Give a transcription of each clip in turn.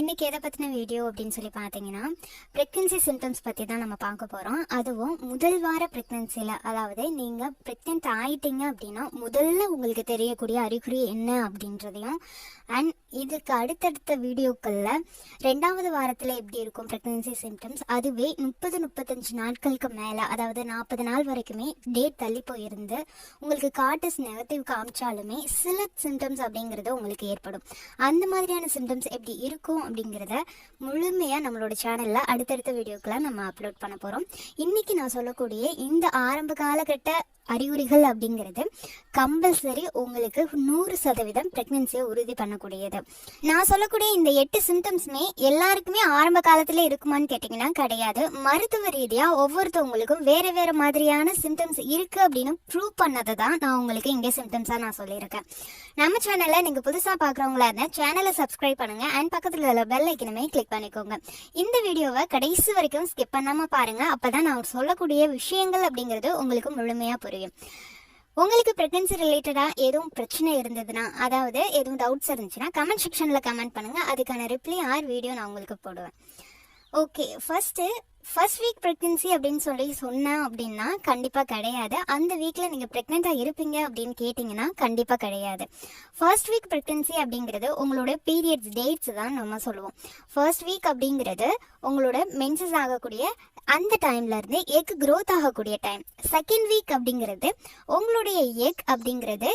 இன்னைக்கு எதை பற்றின வீடியோ அப்படின்னு சொல்லி பார்த்தீங்கன்னா ப்ரெக்னன்சி சிம்டம்ஸ் பற்றி தான் நம்ம பார்க்க போகிறோம் அதுவும் முதல் வார ப்ரெக்னன்சியில் அதாவது நீங்கள் ப்ரெக்னென்ட் ஆயிட்டீங்க அப்படின்னா முதல்ல உங்களுக்கு தெரியக்கூடிய அறிகுறி என்ன அப்படின்றதையும் அண்ட் இதுக்கு அடுத்தடுத்த வீடியோக்களில் ரெண்டாவது வாரத்தில் எப்படி இருக்கும் ப்ரெக்னன்சி சிம்டம்ஸ் அதுவே முப்பது முப்பத்தஞ்சு நாட்களுக்கு மேலே அதாவது நாற்பது நாள் வரைக்குமே டேட் தள்ளி போயிருந்து உங்களுக்கு காட்டஸ் நெகட்டிவ் காமிச்சாலுமே சில சிம்டம்ஸ் அப்படிங்கிறது உங்களுக்கு ஏற்படும். அந்த மாதிரியான சிம்டம்ஸ் எப்படி இருக்கும் அப்படிங்கிறத முழுமையாக நம்மளோட சேனலில் அடுத்தடுத்த வீடியோக்கெல்லாம் நம்ம அப்லோட் பண்ண போகிறோம் இன்றைக்கி நான் சொல்லக்கூடிய இந்த ஆரம்ப காலகட்ட அறிகுறிகள் அப்படிங்கிறது கம்பல்சரி உங்களுக்கு நூறு சதவீதம் ப்ரெக்னென்சியை உறுதி பண்ணக்கூடியது. நான் சொல்லக்கூடிய இந்த எட்டு சிம்டம்ஸுமே எல்லாருக்குமே ஆரம்ப காலத்தில் இருக்குமான்னு கேட்டிங்கன்னா கிடையாது. மருத்துவ ரீதியாக ஒவ்வொருத்தவங்களுக்கும் வேறு வேறு மாதிரியான சிம்டம்ஸ் இருக்குது அப்படின்னு ப்ரூவ் பண்ணதை தான் நான் உங்களுக்கு இங்கே சிம்டம்ஸாக நான் சொல்லியிருக்கேன். நம்ம சேனலில் நீங்கள் புதுசாக பார்க்குறவங்களா இருந்தால் சேனலை சப்ஸ்கிரைப் பண்ணுங்கள் அண்ட் பக்கத்தில் உள்ள பெல் ஐக்கனுமே கிளிக் பண்ணிக்கோங்க. இந்த வீடியோவை கடைசி வரைக்கும் ஸ்கிப் பண்ணாமல் பாருங்கள் அப்போ தான் நான் சொல்லக்கூடிய விஷயங்கள் அப்படிங்கிறது உங்களுக்கு முழுமையாக புரியும். உங்களுக்கு ப்ரெக்னன்சி ரிலேட்டடாக எதுவும் பிரச்சனை இருந்ததுன்னா அதாவது எதுவும் டவுட்ஸ் இருந்துச்சுன்னா கமெண்ட் செக்ஷனில் கமெண்ட் பண்ணுங்கள் அதுக்கான ரிப்ளை ஆர் வீடியோ நான் உங்களுக்கு போடுவேன். Okay first first week pregnancy அப்படின்னு சொல்லி சொன்னேன் அப்படின்னா கண்டிப்பாக கிடையாது. அந்த வீக்கில் நீங்கள் ப்ரெக்னெண்ட்டாக இருப்பீங்க அப்படின்னு கேட்டிங்கன்னா கண்டிப்பாக கிடையாது. ஃபர்ஸ்ட் வீக் ப்ரெக்னென்சி அப்படிங்கிறது உங்களோட பீரியட்ஸ் டேட்ஸ் தான் நம்ம சொல்லுவோம். ஃபர்ஸ்ட் வீக் அப்படிங்கிறது உங்களோட மென்சஸ் ஆகக்கூடிய அந்த டைம்ல இருந்து எக் க்ரோத் ஆகக்கூடிய டைம் செகண்ட் வீக் அப்படிங்கிறது உங்களுடைய எக் அப்படிங்கிறது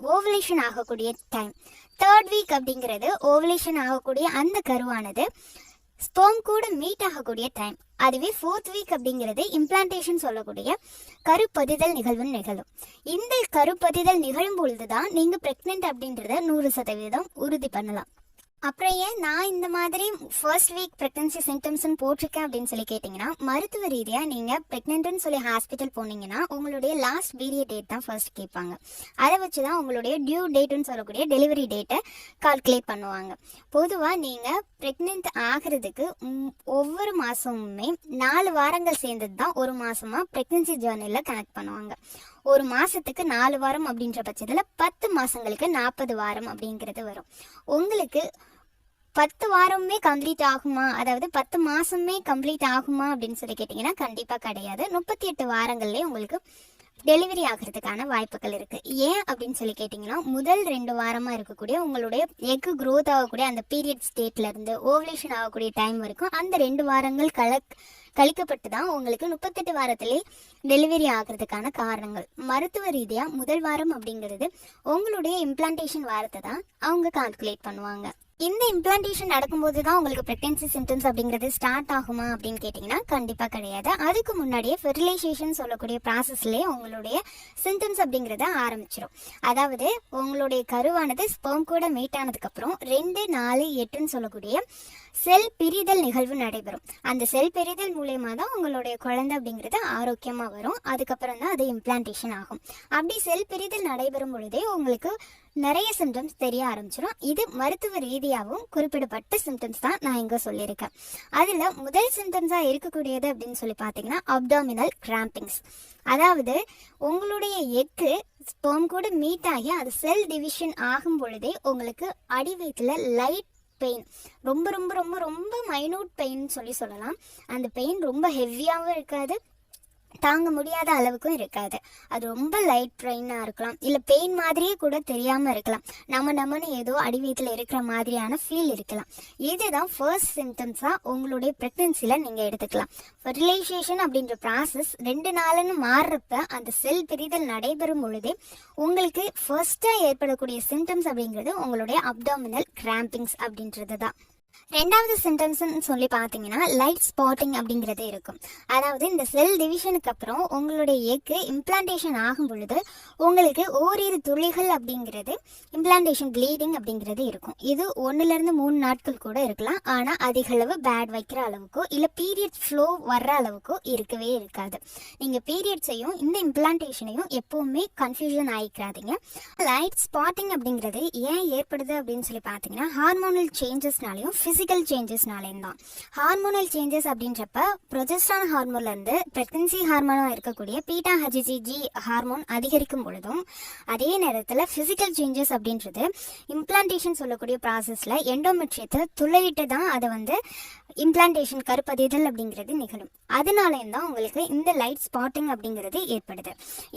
ஓவலேஷன் ஆகக்கூடிய டைம் தேர்ட் வீக் அப்படிங்கிறது ஓவலேஷன் ஆகக்கூடிய அந்த கருவானது ஸ்போம் கூட மீட் ஆகக்கூடிய டைம் அதுவே ஃபோர்த் வீக் அப்படிங்கிறது இம்ப்ளான்டேஷன் சொல்லக்கூடிய கருப்பதிதல் நிகழ்வு நிகழும். இந்த கருப்பதிதல் நிகழும் பொழுது தான் நீங்கள் ப்ரெக்னென்ட் அப்படின்றத நூறு சதவீதம் உறுதி பண்ணலாம். அப்புறம் ஏன் நான் இந்த மாதிரி ஃபர்ஸ்ட் வீக் பிரெக்னன்சி சிம்டம்ஸ்னு போட்டிருக்கேன் அப்படின்னு சொல்லி கேட்டிங்கன்னா மருத்துவ ரீதியாக நீங்கள் ப்ரெக்னென்ட்னு சொல்லி ஹாஸ்பிட்டல் போனீங்கன்னா உங்களுடைய லாஸ்ட் பீரியட் டேட் தான் ஃபர்ஸ்ட் கேட்பாங்க. அதை வச்சு தான் உங்களுடைய டியூ டேட்டுன்னு சொல்லக்கூடிய டெலிவரி டேட்டை கால்குலேட் பண்ணுவாங்க. பொதுவாக நீங்கள் ப்ரெக்னென்ட் ஆகிறதுக்கு ஒவ்வொரு மாதமுமே நாலு வாரங்கள் சேர்ந்தது தான் ஒரு மாதமாக ப்ரெக்னன்சி ஜேர்னியில் கனெக்ட் பண்ணுவாங்க. ஒரு மாசத்துக்கு நாலு வாரம் அப்படின்ற பட்சத்தில் பத்து மாசங்களுக்கு நாற்பது வாரம் அப்படிங்கிறது வரும். உங்களுக்கு பத்து வாரமே கம்ப்ளீட் ஆகுமா? அதாவது பத்து மாசமே கம்ப்ளீட் ஆகுமா அப்படின்னு சொல்லி கேட்டிங்கன்னா கண்டிப்பாக கிடையாது. முப்பத்தி எட்டு வாரங்கள்லேயே உங்களுக்கு டெலிவரி ஆகிறதுக்கான வாய்ப்புகள் இருக்கு. ஏன் அப்படின்னு சொல்லி கேட்டிங்கன்னா முதல் ரெண்டு வாரமா இருக்கக்கூடிய உங்களுடைய எக்கு க்ரோத் ஆகக்கூடிய அந்த பீரியட் ஸ்டேட்ல இருந்து ஓவலேஷன் ஆகக்கூடிய டைம் வரைக்கும் அந்த ரெண்டு வாரங்கள் கலக் கழிக்கப்பட்டு தான் உங்களுக்கு முப்பத்தெட்டு வாரத்திலே டெலிவரி ஆகிறதுக்கான காரணங்கள். மருத்துவ ரீதியாக முதல் வாரம் அப்படிங்கிறது உங்களுடைய இம்ப்ளான்டேஷன் வாரத்தை தான் அவங்க கால்குலேட் பண்ணுவாங்க. இந்த இம்ப்ளான்டேஷன் நடக்கும்போது தான் உங்களுக்கு ப்ரெக்னன்சி சிம்டம்ஸ் அப்படிங்கிறது ஸ்டார்ட் ஆகுமா அப்படின்னு கேட்டிங்கன்னா கண்டிப்பாக கிடையாது. அதுக்கு முன்னாடியே ஃபெர்டிலைசேஷன் சொல்லக்கூடிய ப்ராசஸ்லேயே உங்களுடைய சிம்டம்ஸ் அப்படிங்கிறத ஆரம்பிச்சிடும் அதாவது உங்களுடைய கருவானது ஸ்பெர்ம் கூட மீட் ஆனதுக்கப்புறம் ரெண்டு நாலு எட்டுன்னு சொல்லக்கூடிய செல் பிரிதல் நிகழ்வு நடைபெறும். அந்த செல் பிரிதல் மூலயமா தான் உங்களுடைய குழந்தை அப்படிங்கிறது ஆரோக்கியமாக வரும். அதுக்கப்புறம் தான் அது இம்ப்ளான்டேஷன் ஆகும். அப்படி செல் பிரிதல் நடைபெறும் பொழுதே உங்களுக்கு நிறைய சிம்டம்ஸ் தெரிய ஆரம்பிச்சிடும் இது மருத்துவ ரீதியாகவும் குறிப்பிடப்பட்ட சிம்டம்ஸ் தான் நான் இங்கே சொல்லியிருக்கேன். அதில் முதல் சிம்டம்ஸாக இருக்கக்கூடியது அப்படின்னு சொல்லி பார்த்தீங்கன்னா அப்டாமினல் கிராம்பிங்ஸ் அதாவது உங்களுடைய எக்கு ஸ்போம் கூட மீட் ஆகி அது செல் டிவிஷன் ஆகும் பொழுதே உங்களுக்கு அடி வயிற்றுல லைட் பெயின் ரொம்ப ரொம்ப ரொம்ப ரொம்ப மைனூட் பெயின் சொல்லி சொல்லலாம். அந்த பெயின் ரொம்ப ஹெவியாகவும் இருக்காது. தாங்க முடியாத அளவுக்கும் இருக்காது. அது ரொம்ப லைட் பெயினாக இருக்கலாம். இல்லை பெயின் மாதிரியே கூட தெரியாமல் இருக்கலாம். நம்ம நம்மன்னு ஏதோ அடி இருக்கிற மாதிரியான ஃபீல் இருக்கலாம். இதுதான் ஃபர்ஸ்ட் சிம்டம்ஸாக உங்களுடைய ப்ரெக்னென்சியில் நீங்கள் எடுத்துக்கலாம். ஃபெர்டிலைசேஷன் அப்படின்ற ப்ராசஸ் ரெண்டு நாளுன்னு மாறுறப்ப அந்த செல் பிரிதல் நடைபெறும் பொழுதே உங்களுக்கு ஃபர்ஸ்ட்டாக ஏற்படக்கூடிய சிம்டம்ஸ் அப்படிங்கிறது உங்களுடைய அப்டாமினல் கிராம்பிங்ஸ் அப்படின்றது தான் ரெண்டாவது சிம்டம்ஸ்னு சொல்லி பார்த்தீங்கன்னா லைட் ஸ்பாட்டிங் அப்படிங்கிறது இருக்கும். அதாவது இந்த செல் டிவிஷனுக்கு அப்புறம் உங்களுடைய எக்கு இம்ப்ளான்டேஷன் ஆகும் பொழுது உங்களுக்கு ஓரிரு துளிகள் அப்படிங்கிறது இம்ப்ளான்டேஷன் ப்ளீடிங் அப்படிங்கிறது இருக்கும். இது ஒன்றுலேருந்து மூணு நாட்கள் கூட இருக்கலாம். ஆனால் அதிகளவு பேட் வைக்கிற அளவுக்கோ இல்லை பீரியட் ஃப்ளோ வர்ற அளவுக்கோ இருக்கவே இருக்காது. நீங்கள் பீரியட்ஸையும் இந்த இம்ப்ளான்டேஷனையும் எப்போவுமே கன்ஃபியூஷன் ஆகிக்கிறாதீங்க லைட் ஸ்பாட்டிங் அப்படிங்கிறது ஏன் ஏற்படுது அப்படின்னு சொல்லி பார்த்தீங்கன்னா ஹார்மோனல் சேஞ்சஸ்னாலையும் ஃபிசிக்கல் சேஞ்சஸ்னாலேயும் தான் ஹார்மோனல் சேஞ்சஸ் அப்படின்றப்ப ப்ரொஜெஸ்ட்ரான் ஹார்மோன்லேருந்து ப்ரெக்னன்சி ஹார்மோனாக இருக்கக்கூடிய பீட்டா ஹஜிஜி ஹார்மோன் அதிகரிக்கும் பொழுதும் அதே நேரத்தில் ஃபிசிக்கல் சேஞ்சஸ் அப்படின்றது இம்ப்ளான்டேஷன் சொல்லக்கூடிய ப்ராசஸில் எண்டோமெட்ரியத்தை துளையிட்டு தான் அதை வந்து இம்ப்ளான்டேஷன் கருப்பதிதல் அப்படிங்கிறது நிகழும். அதனாலேயும் தான் உங்களுக்கு இந்த லைட் ஸ்பாட்டிங் அப்படிங்கிறது ஏற்படுது.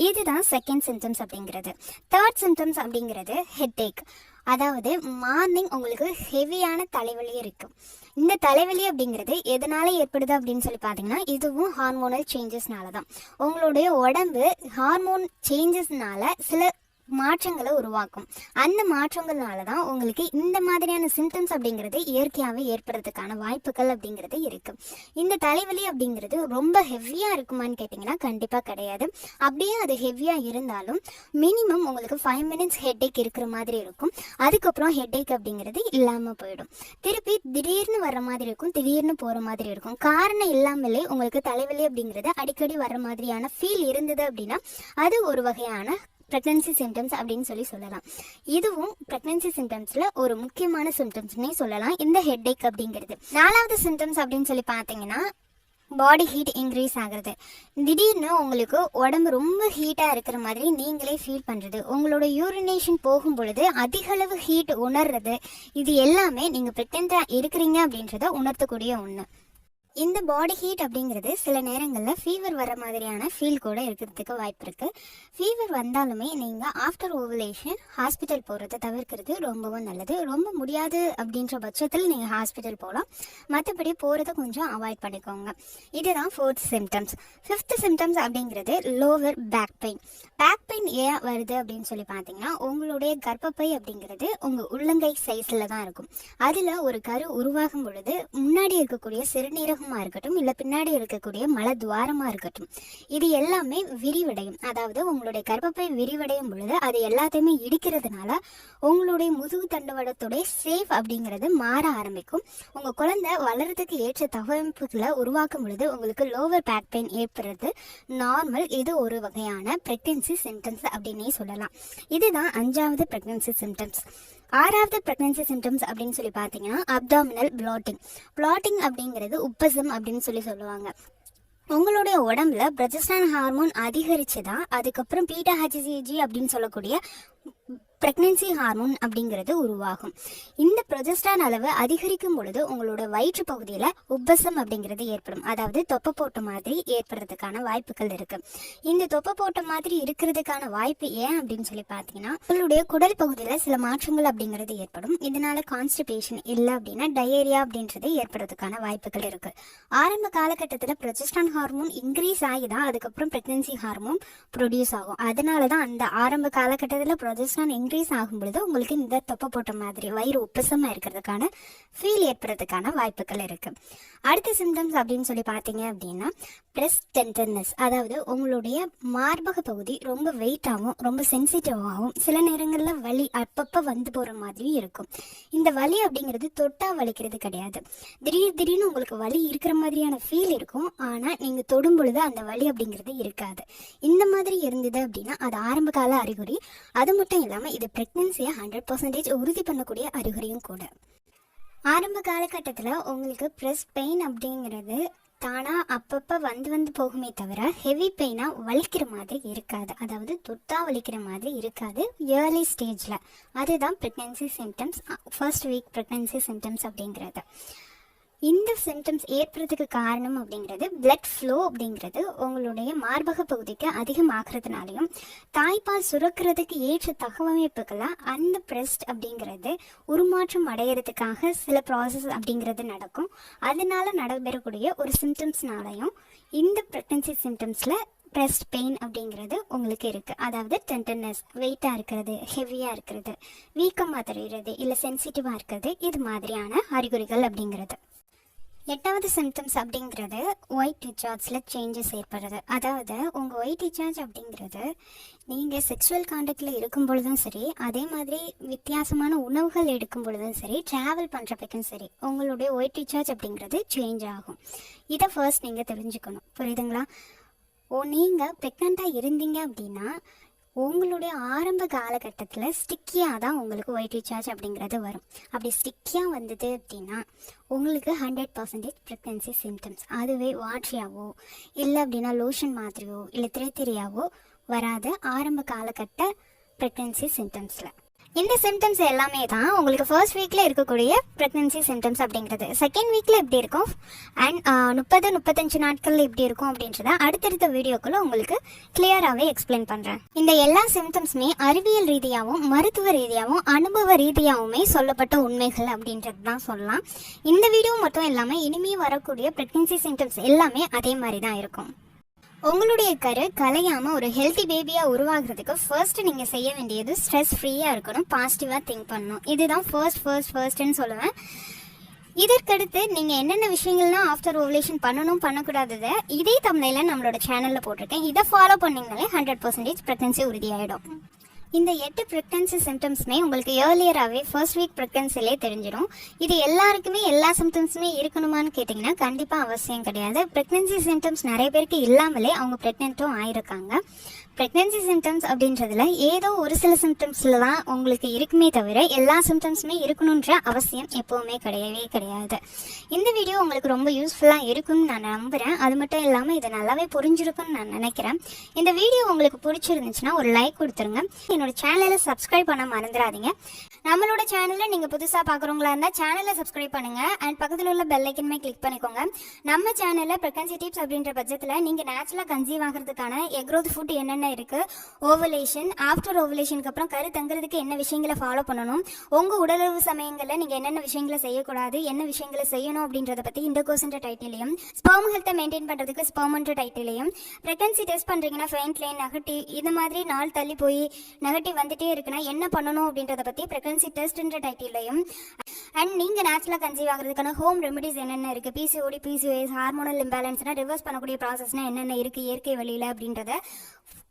இதுதான் செகண்ட் சிம்டம்ஸ் அப்படிங்கிறது. தேர்ட் சிம்டம்ஸ் அப்படிங்கிறது ஹெட்டேக் அதாவது மார்னிங் உங்களுக்கு ஹெவியான தலைவலி இருக்கும். இந்த தலைவலி அப்படிங்கிறது எதனால ஏற்படுது அப்படின்னு சொல்லி பார்த்தீங்கன்னா இதுவும் ஹார்மோனல் சேஞ்சஸ்னால தான் உங்களுடைய உடம்பு ஹார்மோன் சேஞ்சஸ்னால சில மாற்றங்களை உருவாக்கும். அந்த மாற்றங்கள்னால தான் உங்களுக்கு இந்த மாதிரியான சிம்டம்ஸ் அப்படிங்கிறது இயற்கையாகவே ஏற்படுறதுக்கான வாய்ப்புகள் அப்படிங்கிறது இருக்கு. இந்த தலைவலி அப்படிங்கிறது ரொம்ப ஹெவியாக இருக்குமான்னு கேட்டிங்கன்னா கண்டிப்பாக கிடையாது. அப்படியே அது ஹெவியாக இருந்தாலும் மினிமம் உங்களுக்கு ஃபைவ் மினிட்ஸ் ஹெட்டேக் இருக்கிற மாதிரி இருக்கும். அதுக்கப்புறம் ஹெட்டேக் அப்படிங்கிறது இல்லாமல் போயிடும். திருப்பி திடீர்னு வர்ற மாதிரி இருக்கும் திடீர்னு போகிற மாதிரி இருக்கும். காரணம் இல்லாமலே உங்களுக்கு தலைவலி அப்படிங்கிறது அடிக்கடி வர மாதிரியான ஃபீல் இருந்தது அப்படின்னா அது ஒரு வகையான ப்ரெக்னன்சி சிம்டம்ஸ் அப்படின்னு சொல்லி சொல்லலாம். இதுவும் ப்ரெக்னன்சி சிம்டம்ஸில் ஒரு முக்கியமான சிம்டம்ஸ்னே சொல்லலாம். இந்த ஹெட்ஏக் அப்படிங்கிறது. நாலாவது சிம்டம்ஸ் அப்படின்னு சொல்லி பார்த்தீங்கன்னா பாடி ஹீட் இன்க்ரீஸ் ஆகுறது. திடீர்னு உங்களுக்கு உடம்பு ரொம்ப ஹீட்டாக இருக்கிற மாதிரி நீங்களே ஃபீல் பண்ணுறது உங்களோட யூரினேஷன் போகும் பொழுது அதிகளவு ஹீட் உணர்றது. இது எல்லாமே நீங்கள் ப்ரெக்னெண்ட்டாக இருக்கிறீங்க அப்படின்றத உணர்த்தக்கூடிய ஒன்று இந்த பாடி ஹீட் அப்படிங்கிறது சில நேரங்களில் ஃபீவர் வர மாதிரியான ஃபீல் கூட இருக்கிறதுக்கு வாய்ப்பு இருக்குது ஃபீவர் வந்தாலுமே நீங்கள் ஆஃப்டர் ஓவலேஷன் ஹாஸ்பிட்டல் போகிறத தவிர்க்கிறது ரொம்பவும் நல்லது. ரொம்ப முடியாது அப்படின்ற பட்சத்தில் நீங்கள் ஹாஸ்பிட்டல் போகலாம் மற்றபடி போகிறத கொஞ்சம் அவாய்ட் பண்ணிக்கோங்க. இதுதான் ஃபோர்த் சிம்டம்ஸ் ஃபிஃப்த் சிம்டம்ஸ் அப்படிங்கிறது lower back pain back pain ஏன் வருது அப்படின்னு சொல்லி பார்த்தீங்கன்னா உங்களுடைய கர்ப்பப்பை அப்படிங்கிறது உங்கள் உள்ளங்கை சைஸில் தான் இருக்கும். அதில் ஒரு கரு உருவாகும் பொழுது முன்னாடி இருக்கக்கூடிய சிறுநீரகமாக இருக்கட்டும் இல்லை பின்னாடி இருக்கக்கூடிய மல துவாரமாக இருக்கட்டும் இது எல்லாமே விரிவடையும். அதாவது உங்களுடைய கர்ப்பப்பை விரிவடையும் பொழுது அது எல்லாத்தையுமே இடிக்கிறதுனால உங்களுடைய முதுகு தண்டுவடத்துடைய சேஃப் அப்படிங்கிறது மாற ஆரம்பிக்கும். உங்கள் குழந்தை வளர்றதுக்கு ஏற்ற தகவமைப்புகளை உருவாக்கும் பொழுது உங்களுக்கு லோவர் பேக் பெயின் ஏற்படுறது நார்மல் இது ஒரு வகையான ப்ரெக்னென்சி சிம்டம்ஸ் அப்படின்னே சொல்லலாம். இதுதான் அஞ்சாவது ப்ரெக்னென்சி சிம்டம்ஸ் ஆறாவது ப்ரெக்னன்சி சிம்டம்ஸ் அப்படின்னு சொல்லி பார்த்தீங்கன்னா அப்டாமினல் பிளாட்டிங் பிளாட்டிங் அப்படிங்கிறது உப்பசம் அப்படின்னு சொல்லி சொல்லுவாங்க. உங்களுடைய உடம்புல பிரஜஸ்டான் ஹார்மோன் அதிகரிச்சுதா அதுக்கப்புறம் பீட்டா ஹச்சிசிஜி அப்படின்னு சொல்லக்கூடிய பிரெக்னன்சி ஹார்மோன் அப்படிங்கிறது உருவாகும். இந்த ப்ரொஜெஸ்டான் அளவு அதிகரிக்கும் பொழுது உங்களோட வயிற்று பகுதியில் உப்பசம் அப்படிங்கிறது ஏற்படும். அதாவது தொப்பை போட்ட மாதிரி ஏற்படுறதுக்கான வாய்ப்புகள் இருக்கு. இந்த தொப்பை போட்ட மாதிரி இருக்கிறதுக்கான வாய்ப்பு ஏன் அப்படின்னு சொல்லி பார்த்தீங்கன்னா உங்களுடைய குடல் பகுதியில் சில மாற்றங்கள் அப்படிங்கிறது ஏற்படும். இதனால கான்ஸ்டிபேஷன் இல்லை அப்படின்னா டயேரியா அப்படின்றது ஏற்படுறதுக்கான வாய்ப்புகள் இருக்கு. ஆரம்ப காலகட்டத்தில் ப்ரொஜெஸ்டான் ஹார்மோன் இன்க்ரீஸ் ஆகி தான் அதுக்கப்புறம் பிரெக்னன்சி ஹார்மோன் ப்ரொடியூஸ் ஆகும். அதனால தான் அந்த ஆரம்ப காலகட்டத்தில் ப்ரொஜெஸ்டான் இன்க்ரீஸ் ஆகும் பொழுது உங்களுக்கு இந்த தொப்பை போட்ட மாதிரி வயிறு உப்பசமாக இருக்கிறதுக்கான ஃபீல் ஏற்படுறதுக்கான வாய்ப்புகள் இருக்கு. அடுத்த சிம்டம்ஸ் அப்படின்னு சொல்லி பார்த்தீங்க அப்படின்னா பிரஸ்ட் டென்டர்னஸ் அதாவது உங்களுடைய மார்பக பகுதி ரொம்ப வெயிட்டாகவும் ரொம்ப சென்சிட்டிவாகவும் சில நேரங்களில் வலி அப்பப்போ வந்து போகிற மாதிரியும் இருக்கும். இந்த வலி அப்படிங்கிறது தொட்டா வலிக்கிறது கிடையாது. திடீர் திடீர்னு உங்களுக்கு வலி இருக்கிற மாதிரியான ஃபீல் இருக்கும். ஆனால் நீங்கள் தொடும் பொழுது அந்த வலி அப்படிங்கிறது இருக்காது. இந்த மாதிரி இருந்தது அப்படின்னா அது ஆரம்ப கால அறிகுறி. அது மட்டும் இல்லாமல் இது ப்ரெக்னென்சியை ஹண்ட்ரட் பர்சன்டேஜ் உறுதி பண்ணக்கூடிய அறிகுறியும் கூட. ஆரம்ப காலகட்டத்தில் உங்களுக்கு ப்ரெஸ் பெயின் அப்படிங்கிறது தானாக அப்பப்போ வந்து வந்து போகுமே தவிர ஹெவி பெயினாக வலிக்கிற மாதிரி இருக்காது. அதாவது தொட்டா வலிக்கிற மாதிரி இருக்காது இயர்லி ஸ்டேஜில் அதுதான் pregnancy symptoms first week pregnancy symptoms அப்படிங்கிறது. இந்த சிம்டம்ஸ் ஏற்படுறதுக்கு காரணம் அப்படிங்கிறது பிளட் ஃப்ளோ அப்படிங்கிறது உங்களுடைய மார்பக பகுதிக்கு அதிகமாகிறதுனாலையும் தாய்ப்பால் சுரக்கிறதுக்கு ஏற்ற தகவமைப்புகளை அந்த பிரஸ்ட் அப்படிங்கிறது உருமாற்றம் அடையிறதுக்காக சில ப்ராசஸ் அப்படிங்கிறது நடக்கும். அதனால நடைபெறக்கூடிய ஒரு சிம்டம்ஸ்னாலையும் இந்த ப்ரெக்னன்சி சிம்டம்ஸில் பிரஸ்ட் பெயின் அப்படிங்கிறது உங்களுக்கு இருக்குது அதாவது டென்டனஸ் வெயிட்டாக இருக்கிறது ஹெவியாக இருக்கிறது வீக்கமாக தெரிகிறது இல்லை சென்சிட்டிவாக இருக்கிறது இது மாதிரியான அறிகுறிகள் அப்படிங்கிறது. எட்டாவது சிம்டம்ஸ் அப்படிங்கிறது ஒயிட் டிச்சார்ஜில் சேஞ்சஸ் ஏற்படுறது அதாவது உங்கள் ஒயிட் டிச்சார்ஜ் அப்படிங்கிறது நீங்கள் செக்ஷுவல் காண்டக்டில் இருக்கும் பொழுதும் சரி அதே மாதிரி வித்தியாசமான உணவுகள் எடுக்கும் பொழுதும் சரி ட்ராவல் பண்ணுறப்பைக்கும் சரி உங்களுடைய ஒயிட் டிச்சார்ஜ் அப்படிங்கிறது சேஞ்ச் ஆகும். இதை ஃபர்ஸ்ட் நீங்கள் தெரிஞ்சுக்கணும். புரியுதுங்களா? ஓ நீங்கள் ப்ரெக்னெண்ட்டாக இருந்தீங்க அப்படின்னா உங்களுடைய ஆரம்ப காலகட்டத்தில் ஸ்டிக்கியாக தான் உங்களுக்கு ஒயிட் ரீசார்ஜ் அப்படிங்கிறது வரும். அப்படி ஸ்டிக்கியாக வந்தது அப்படின்னா உங்களுக்கு ஹண்ட்ரட் பர்சன்டேஜ் ப்ரெக்னென்சி சிம்டம்ஸ் அதுவே வாட்ரியாவோ இல்லை அப்படின்னா லோஷன் மாதிரியோ இல்லை திரைத்திரையாவோ வராத ஆரம்ப காலகட்ட ப்ரெக்னன்சி சிம்டம்ஸில் இந்த சிம்டம்ஸ் எல்லாமே தான் உங்களுக்கு ஃபர்ஸ்ட் வீக்கில் இருக்கக்கூடிய ப்ரெக்னன்சி சிம்டம்ஸ் அப்படிங்கிறது. செகண்ட் வீக்கில் எப்படி இருக்கும்? அண்ட் முப்பது முப்பத்தஞ்சு நாட்களில் எப்படி இருக்கும் அப்படின்றத அடுத்தடுத்த வீடியோக்குள்ள உங்களுக்கு கிளியராகவே எக்ஸ்பிளைன் பண்ணுறேன் இந்த எல்லா சிம்டம்ஸுமே அறிவியல் ரீதியாகவும் மருத்துவ ரீதியாகவும் அனுபவ ரீதியாகவுமே சொல்லப்பட்ட உண்மைகள் அப்படின்றது தான் சொல்லலாம். இந்த வீடியோ மட்டும் இல்லாமல் இனிமே வரக்கூடிய ப்ரெக்னென்சி சிம்டம்ஸ் எல்லாமே அதே மாதிரி தான் இருக்கும். உங்களுடைய கரு கலையாம ஒரு ஹெல்த்தி பேபியா உருவாகிறதுக்கு ஃபர்ஸ்ட் நீங்க செய்ய வேண்டியது ஸ்ட்ரெஸ் ஃப்ரீயா இருக்கணும் பாசிட்டிவா திங்க் பண்ணணும். இதுதான் ஃபர்ஸ்ட் ஃபர்ஸ்ட் ஃபர்ஸ்ட்னு சொல்லுவேன். இதற்கடுத்து நீங்கள் என்னென்ன விஷயங்கள்லாம் ஆஃப்டர் ஓவலேஷன் பண்ணணும் பண்ணக்கூடாததை இதே தமிழில் நம்மளோட சேனலில் போட்டிருக்கேன். இதை ஃபாலோ பண்ணிங்கனாலே ஹண்ட்ரட் பர்சன்டேஜ் ப்ரெக்னன்சி உறுதியாயிடும். இந்த எட்டு ப்ரெக்னன்சி சிம்டம்ஸுமே உங்களுக்கு ஏர்லியராகவே ஃபர்ஸ்ட் வீக் ப்ரெக்னன்சிலே தெரிஞ்சிடும் இது எல்லாருக்குமே எல்லா சிம்டம்ஸுமே இருக்கணுமான்னு கேட்டிங்கன்னா கண்டிப்பாக அவசியம் கிடையாது. ப்ரெக்னன்சி சிம்டம்ஸ் நிறைய பேருக்கு இல்லாமலே அவங்க ப்ரெக்னென்ட்டும் ஆயிருக்காங்க. ப்ரெக்னன்சி சிம்டம்ஸ் அப்படின்றதுல ஏதோ ஒரு சில சிம்டம்ஸில் தான் உங்களுக்கு இருக்குமே தவிர எல்லா சிம்டம்ஸுமே இருக்கணுன்ற அவசியம் எப்போவுமே கிடையவே கிடையாது. இந்த வீடியோ உங்களுக்கு ரொம்ப யூஸ்ஃபுல்லாக இருக்கும்னு நான் நம்புகிறேன் அது மட்டும் இல்லாமல் இதை நல்லாவே புரிஞ்சிருக்கும்னு நான் நினைக்கிறேன். இந்த வீடியோ உங்களுக்கு பிடிச்சிருந்துச்சுன்னா ஒரு லைக் கொடுத்துருங்க. என்னோட சேனலை சப்ஸ்கிரைப் பண்ண மறந்துடாதீங்க. நம்மளோட சேனலில் நீங்கள் புதுசாக பார்க்குறவங்களா இருந்தால் சேனலை சப்ஸ்கிரைப் பண்ணுங்க. அண்ட் பக்கத்தில் உள்ள பெல் ஐக்கனுமே கிளிக் பண்ணிக்கோங்க. நம்ம சேனலில் ப்ரெக்னன்சி டிப்ஸ் அப்படின்ற பட்சத்தில் நீங்கள் நேச்சுரலாக கன்சீவ் ஆகிறதுக்கான எக்ரோத் ஃபுட் என்னென்ன இருக்கு ஓவலேஷன் ஆஃப்டர் ஓவலேஷனுக்கு அப்புறம் கரு தங்குறதுக்கு என்ன விஷயங்களை ஃபாலோ பண்ணணும் உங்கள் உடலுறவு சமயங்களில் நீங்கள் என்னென்ன விஷயங்களை செய்யக்கூடாது என்ன விஷயங்களை செய்யணும் அப்படின்றத பற்றி இந்த கோர்ஸ்ன்ற டைட்டிலையும் ஸ்பெர்ம் ஹெல்த்தை மெயின்டைன் பண்ணுறதுக்கு ஸ்பெர்ம்ன்ற டைட்டிலையும் ப்ரெக்னன்சி டெஸ்ட் பண்ணுறீங்கன்னா ஃபெயின்ட் லைன் நெகட்டிவ் இது மாதிரி நாள் தள்ளி போய் நெகட்டிவ் வந்துட்டே இருக்குன்னா என்ன பண்ணணும் அப்படின்றத பற்றி ப்ரெக்னன்சி டெஸ்ட்ன்ற டைட்டிலையும் அண்ட் நீங்கள் நேச்சுரலாக கன்சீவ் ஆகிறதுக்கான ஹோம் ரெமெடிஸ் என்னென்ன இருக்குது பிசிஓடி பிசிஓஎஸ் ஹார்மோனல் இம்பேலன்ஸ்னால் ரிவர்ஸ் பண்ணக்கூடிய ப்ராசஸ்னால் என்னென்ன இருக்குது இயற்கை வழியில் அப்படின்றத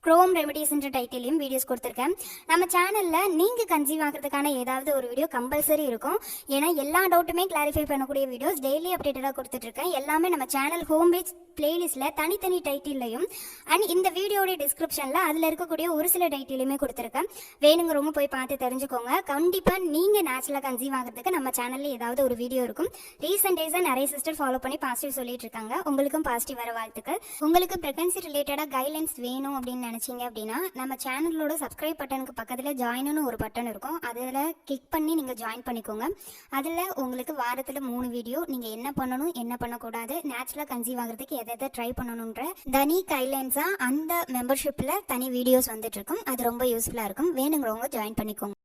க்ரோம் ரெமடிஸ்ன்ற டைட்டிலையும் வீடியோஸ் கொடுத்துருக்கேன். நம்ம சேனலில் நீங்கள் கன்சீவ் ஆகிறதுக்கான ஏதாவது ஒரு வீடியோ கம்பல்சரி இருக்கும். ஏன்னா எல்லா டவுட்டுமே கிளாரிஃபை பண்ணக்கூடிய வீடியோஸ் டெய்லி அப்டேட்டடாக கொடுத்துட்ருக்கேன். எல்லாமே நம்ம சேனல் ஹோம் பேஜ் பிளேலிஸ்ட்டில் தனித்தனி டைட்டில்லையும் அண்ட் இந்த வீடியோடைய டிஸ்கிரிப்ஷனில் அதில் இருக்கக்கூடிய ஒரு சில டைட்டிலையுமே கொடுத்துருக்கேன். வேணுங்கிறவங்க போய் பார்த்து தெரிஞ்சுக்கோங்க. கண்டிப்பாக நீங்கள் நேச்சுரலாக கன்சீவ் ஆகிறதுக்கு நம்ம சேனலில் ஏதாவது ஒரு வீடியோ இருக்கும். ரீசெண்ட் டேஸாக நிறைய சிஸ்டர் ஃபாலோ பண்ணி பாசிட்டிவ் சொல்லிட்டு இருக்காங்க உங்களுக்கும் பாசிட்டிவ் வர வாழ்த்துக்கள். உங்களுக்கு ப்ரெக்னன்சி ரிலேட்டடாக கைட்லைன்ஸ் வேணும் அப்படின்னு நினச்சிங்க அப்படின்னா நம்ம சேனலோட சப்ஸ்கிரைப் பட்டனுக்கு பக்கத்தில் ஜாயின்னு ஒரு பட்டன் இருக்கும். அதில் கிளிக் பண்ணி நீங்கள் ஜாயின் பண்ணிக்கோங்க. அதில் உங்களுக்கு வாரத்தில் மூணு வீடியோ நீங்கள் என்ன பண்ணணும் என்ன பண்ணக்கூடாது நேச்சுரலாக கன்சீவ் ஆகிறதுக்கு எதை எதை ட்ரை பண்ணணுன்ற தனி கைட்லைன்ஸாக அந்த மெம்பர்ஷிப்பில் தனி வீடியோஸ் வந்துட்டு இருக்கும். அது ரொம்ப யூஸ்ஃபுல்லாக இருக்கும். வேணுங்கிறவங்க ஜாயின் பண்ணிக்கோங்க.